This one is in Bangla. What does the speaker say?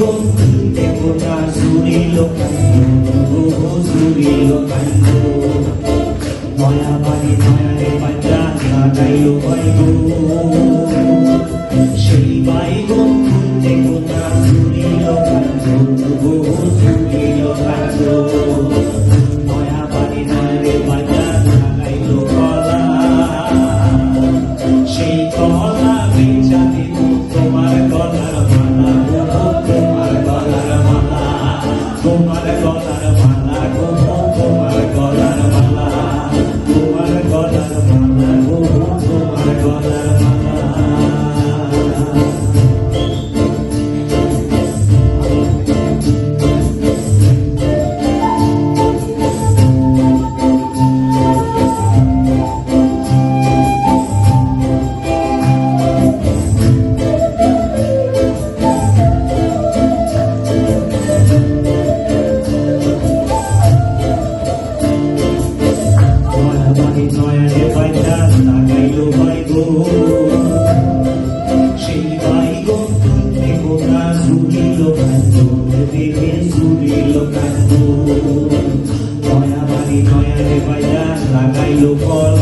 গো দেবতা জুড়িল কান্দ জুড়িল কান্দ। নয়া বাড়ি নয়ারে পাঞ্জা লাগাইল সেই বাই গো দেবতা জুড়িল Olha. নয়নে পাইতা তাকাইল ভাই গো সেই ভাই গো তুমি কোথা সুরিল কান্দ দিকে সুরিল কান্দ নয়া বাড়ি নয়া রে পাইতা লাগাইল কল